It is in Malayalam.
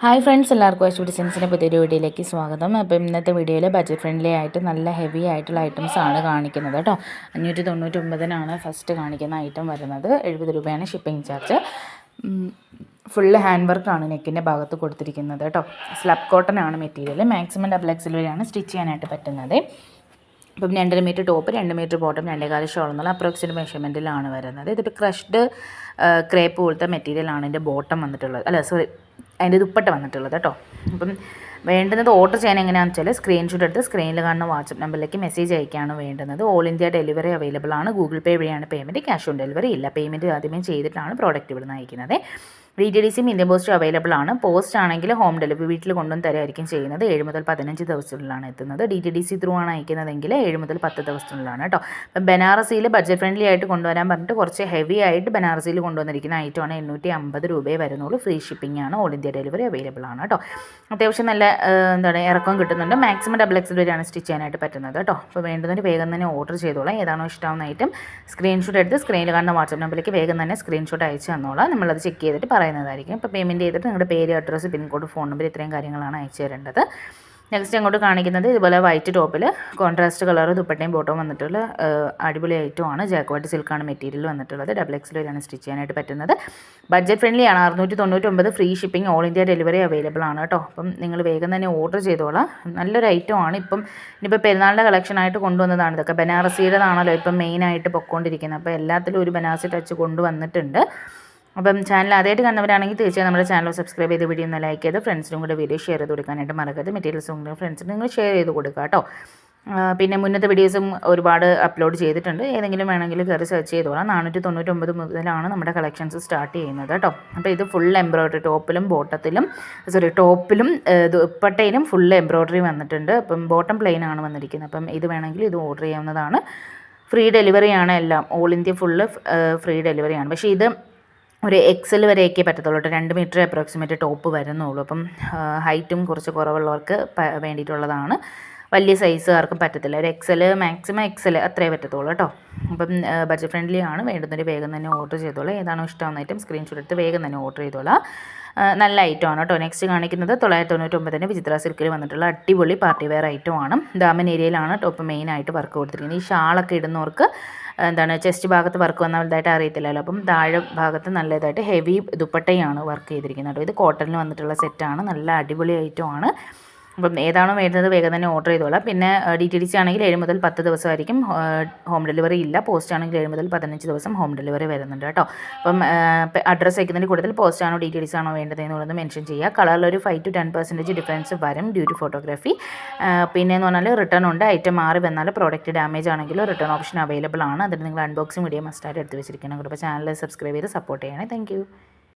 ഹായ് ഫ്രണ്ട്സ് എല്ലാവർക്കും അശ്വതി സെൻസിന്റെ പുതിയൊരു വീഡിയോയിലേക്ക് സ്വാഗതം. അപ്പോൾ ഇന്നത്തെ വീഡിയോയിൽ ബഡ്ജറ്റ് ഫ്രണ്ട്ലി ആയിട്ട് നല്ല ഹെവി ആയിട്ടുള്ള ഐറ്റംസ് ആണ് കാണിക്കുന്നത് കേട്ടോ അഞ്ഞൂറ്റി തൊണ്ണൂറ്റൊമ്പതിനാണ് ഫസ്റ്റ് കാണിക്കുന്ന ഐറ്റം വരുന്നത്. എഴുപത് രൂപയാണ് ഷിപ്പിംഗ് ചാർജ് ഫുള്ള് ഹാൻഡ് വർക്കാണ് നെക്കിന്റെ ഭാഗത്ത് കൊടുത്തിരിക്കുന്നത് കേട്ടോ സ്ലബ് കോട്ടൺ ആണ് മെറ്റീരിയൽ മാക്സിമം ഡബിൾ എക്സിൽ വരെയാണ് സ്റ്റിച്ച് ചെയ്യാനായിട്ട് പറ്റുന്നത്. ഇപ്പം രണ്ടര മീറ്റർ ടോപ്പ് രണ്ട് മീറ്റർ ബോട്ടം രണ്ടേകാല ഷോൾ എന്നുള്ള അപ്രോക്സിമേറ്റ് മെഷർമെന്റിലാണ് വരുന്നത്. ഇതൊരു ക്രഷ്ഡ് ക്രേപ്പ് പോലത്തെ മെറ്റീരിയലാണ് ഇതിന്റെ ബോട്ടം വന്നിട്ടുള്ളത്. അല്ല സോറി അതിന്റെ ദുപ്പട്ട വന്നിട്ടുള്ളത് കേട്ടോ. അപ്പം വേണ്ടുന്നത് ഓർഡർ ചെയ്യാൻ എങ്ങനെയാണെന്ന് വെച്ചാൽ സ്ക്രീൻഷോട്ട് എടുത്ത് സ്ക്രീനിൽ കാണുന്ന വാട്സപ്പ് നമ്പറിലേക്ക് മെസ്സേജ് അയക്കുകയാണ് വേണ്ടുന്നത്. ഓൾ ഇന്ത്യ ഡെലിവറി അവൈലബിൾ ആണ്. ഗൂഗിൾ പേ വഴിയാണ് പേയ്മെന്റ് ക്യാഷ് ഓൺ ഡെലിവറി ഇല്ല. പേയ്മെന്റ് ആദ്യമേ ചെയ്തിട്ടാണ് പ്രോഡക്റ്റ് ഇവിടുന്ന് അയക്കുന്നത്. D T D C Indian post available ആണ്. പോസ്റ്റ് ആണെങ്കിൽ ഹോം ഡെലിവറി വീട്ടിൽ കൊണ്ടുവന്ന് തരായിരിക്കും ചെയ്യുന്നത്. ഏഴ് മുതൽ പതിനഞ്ച് ദിവസത്തിലാണ് എത്തുന്നത്. D T D C through ആണ് അയക്കുന്നതെങ്കിൽ ഏഴ് മുതൽ പത്ത് ദിവസത്തിനുള്ളിലാണ് കേട്ടോ. അപ്പം ബനാറസിയിൽ ബഡ്ജറ്റ് ഫ്രണ്ട്ലി ആയിട്ട് കൊണ്ടുവരാൻ പറഞ്ഞിട്ട് കുറച്ച് ഹെവി ആയിട്ട് ബനാറസിയിൽ കൊണ്ടുവന്നിരിക്കുന്ന ഐറ്റമാണ് എണ്ണൂറ്റി അമ്പത് രൂപയെ വരുന്നുള്ളൂ. ഫ്രീ ഷിപ്പിംഗ് ആണ്. ഓൾ ഇന്ത്യ ഡെലിവറി അവൈലബിൾ ആണ് കേട്ടോ. അത്യാവശ്യം നല്ല എന്താണ് ഇറക്കം കിട്ടുന്നുണ്ട്. മാക്സിമം ഡബിൾ എക്സ് വരെയാണ് സ്റ്റിച്ച് ചെയ്യാനായിട്ട് പറ്റുന്നത് കേട്ടോ. അപ്പോൾ വേണ്ടുന്നതിന് വേഗം തന്നെ ഓർഡർ ചെയ്തോളാം. ഏതാണോ ഇഷ്ടമാവുന്ന ഐറ്റം സ്ക്രീൻഷോട്ട് എടുത്ത് സ്ക്രീനിൽ കാണുന്ന വാട്സപ്പ് നമ്പറിലേക്ക് വേഗം തന്നെ സ്ക്രീൻഷോട്ട് അയച്ചു തന്നോളാം. നമ്മളത് ചെക്ക് ചെയ്തിട്ട് പറയുന്നതായിരിക്കും. അപ്പോൾ പേയ്മെന്റ് ചെയ്തിട്ട് നിങ്ങളുടെ പേര് അഡ്രസ്സ് പിൻകോഡ് ഫോൺ നമ്പർ ഇത്രയും കാര്യങ്ങളാണ് അയച്ചു തരേണ്ടത്. നെക്സ്റ്റ് അങ്ങോട്ട് കാണിക്കുന്നത് ഇതുപോലെ വൈറ്റ് ടോപ്പിൽ കോൺട്രാസ്റ്റ് കളർ ദുപ്പട്ടയും ബോട്ടവും വന്നിട്ടുള്ള അടിപൊളി ഐറ്റമാണ് ജാക്കോട്ട് സിൽക്കാണ് മെറ്റീരിയൽ വന്നിട്ടുള്ളത്. ഡബിൾ എക്സിൽ വരെയാണ് സ്റ്റിച്ച് ചെയ്യാനായിട്ട് പറ്റുന്നത്. ബഡ്ജറ്റ് ഫ്രണ്ട്ലി ആണ്. അറുന്നൂറ്റി തൊണ്ണൂറ്റൊമ്പത് free shipping all India delivery available ആണ് കേട്ടോ. അപ്പം നിങ്ങൾ വേഗം തന്നെ ഓർഡർ ചെയ്തോളാം. നല്ലൊരു ഐറ്റം ആണ്. ഇപ്പം ഇനിയിപ്പോൾ പെരുന്നാളിന്റെ കളക്ഷനായിട്ട് കൊണ്ടുവന്നതാണ് ഇതൊക്കെ. ബനാറസിയുടേതാണല്ലോ ഇപ്പം മെയിനായിട്ട് പൊക്കോണ്ടിരിക്കുന്നത്. അപ്പോൾ എല്ലാത്തിലും ഒരു ബനാറസി ടച്ച് കൊണ്ടുവന്നിട്ടുണ്ട്. അപ്പം ചാനൽ ആദ്യമായിട്ട് കണ്ടവരാണെങ്കിൽ തീർച്ചയായും നമ്മുടെ ചാനൽ സബ്സ്ക്രൈബ് ചെയ്ത് വീഡിയോ ഒന്ന് ലൈക്ക് ചെയ്ത് ഫ്രണ്ട്സിനും കൂടെ വീഡിയോ ഷെയർ ചെയ്ത് കൊടുക്കാനായിട്ട് മറക്കരുത്. മെറ്റീരിയൽസ് കൂടെ ഫ്രണ്ട്സിന് നിങ്ങൾ ഷെയർ ചെയ്ത് കൊടുക്കുക കേട്ടോ. പിന്നെ മുന്നത്തെ വീഡിയോസും ഒരുപാട് അപ്ലോഡ് ചെയ്തിട്ടുണ്ട്. ഏതെങ്കിലും വേണമെങ്കിൽ കയറി സെർച്ച് ചെയ്തോളാം. നാനൂറ്റി തൊണ്ണൂറ്റൊമ്പത് മുതലാണ് നമ്മുടെ കളക്ഷൻസ് സ്റ്റാർട്ട് ചെയ്യുന്നത് കേട്ടോ. അപ്പോൾ ഇത് ഫുൾ എംബ്രോയ്ഡറി ടോപ്പിലും ബോട്ടത്തിലും സോറി ടോപ്പിലും ദുപ്പട്ടയിലും ഫുൾ എംബ്രോയ്ഡറി വന്നിട്ടുണ്ട്. അപ്പം ബോട്ടം പ്ലെയിൻ ആണ് വന്നിരിക്കുന്നത്. അപ്പം ഇത് വേണമെങ്കിൽ ഇത് ഓർഡർ ചെയ്യാവുന്നതാണ്. ഫ്രീ ഡെലിവറിയാണ് എല്ലാം. ഓൾ ഇന്ത്യ ഫുള്ള് ഫ്രീ ഡെലിവറിയാണ് പക്ഷേ ഇത് ഒരു എക്സൽ വരെയൊക്കെ പറ്റത്തുള്ളൂ രണ്ട് മീറ്റർ അപ്രോക്സിമേറ്റ് ടോപ്പ് വരുന്നുള്ളൂ. അപ്പം ഹൈറ്റും കുറച്ച് കുറവുള്ളവർക്ക് വേണ്ടിയിട്ടുള്ളതാണ്. വലിയ സൈസുകാർക്കും പറ്റത്തില്ല. ഒരു എക്സൽ മാക്സിമം എക്സൽ അത്രേ പറ്റത്തുള്ളൂ കേട്ടോ. അപ്പം ബഡ്ജറ്റ് ഫ്രണ്ട്ലി ആണ്. വേണ്ടുന്നൊരു വേഗം തന്നെ ഓർഡർ ചെയ്തോളൂ. ഏതാണോ ഇഷ്ടമാവുന്ന ഐറ്റം സ്ക്രീൻഷോട്ട് എടുത്ത് വേഗം തന്നെ ഓർഡർ ചെയ്തോളാം. നല്ല ഐറ്റം ആണ് കേട്ടോ. നെക്സ്റ്റ് കാണിക്കുന്നത് തൊള്ളായിരത്തി തൊണ്ണൂറ്റൊമ്പതിന്റെ വിചിത്ര സിൽക്കിൽ വന്നിട്ടുള്ള അടിപൊളി പാർട്ടി വെയർ ഐറ്റം ആണ്. ദാമൻ ഏരിയയിലാണ് ടോപ്പ് മെയിനായിട്ട് വർക്ക് കൊടുത്തിരിക്കുന്നത്. ഈ ഷാളൊക്കെ ഇടുന്നവർക്ക് എന്താണ് ചെസ്റ്റ് ഭാഗത്ത് വർക്ക് വന്ന വലുതായിട്ട് അറിയത്തില്ലല്ലോ. അപ്പം താഴെ ഭാഗത്ത് നല്ല ഇതായിട്ട് ഹെവി ദുപ്പട്ടയാണ് വർക്ക് ചെയ്തിരിക്കുന്നത് കേട്ടോ. ഇത് കോട്ടണിൽ വന്നിട്ടുള്ള സെറ്റാണ് നല്ല അടിപൊളി ഐറ്റമാണ് അപ്പം ഏതാണോ വേണ്ടത് വേഗം തന്നെ ഓർഡർ ചെയ്തോളാം. പിന്നെ ഡി ടി ഡി സി ആണെങ്കിൽ ഏഴ് മുതൽ പത്ത് ദിവസമായിരിക്കും. ഹോം ഡെലിവറി ഇല്ല. പോസ്റ്റ് ആണെങ്കിൽ ഏഴ് മുതൽ പതിനഞ്ച് ദിവസം ഹോം ഡെലിവറി വരുന്നുണ്ട് കേട്ടോ. അപ്പം അഡ്രസ്സ് വയ്ക്കുന്നതിന് കൂടുതൽ പോസ്റ്റ് ആണോ ഡി ടി ഡി സി ആണോ വേണ്ടത് എന്നുള്ളത് മെൻഷൻ ചെയ്യുക. കളറിൽ ഒരു five to ten percentage difference വരും ഡ്യൂ ടു ഫോട്ടോഗ്രാഫി പിന്നെ എന്ന് പറഞ്ഞാൽ റിട്ടേൺ ഉണ്ട്. ഐറ്റം മാറി വന്നാൽ പ്രോഡക്റ്റ് ഡാമേജ് ആണെങ്കിലും റിട്ടേൺ ഓപ്ഷൻ അവൈലബിൾ ആണ്. അതിന് നിങ്ങൾ അൺബോക്സിംഗ് വീഡിയോ മസ്റ്റായിട്ട് എടുത്ത് വെച്ചിരിക്കണം. അപ്പോൾ ചാനൽ സബ്സ്ക്രൈബ് ചെയ്ത് സപ്പോർട്ട് ചെയ്യണേ. താങ്ക്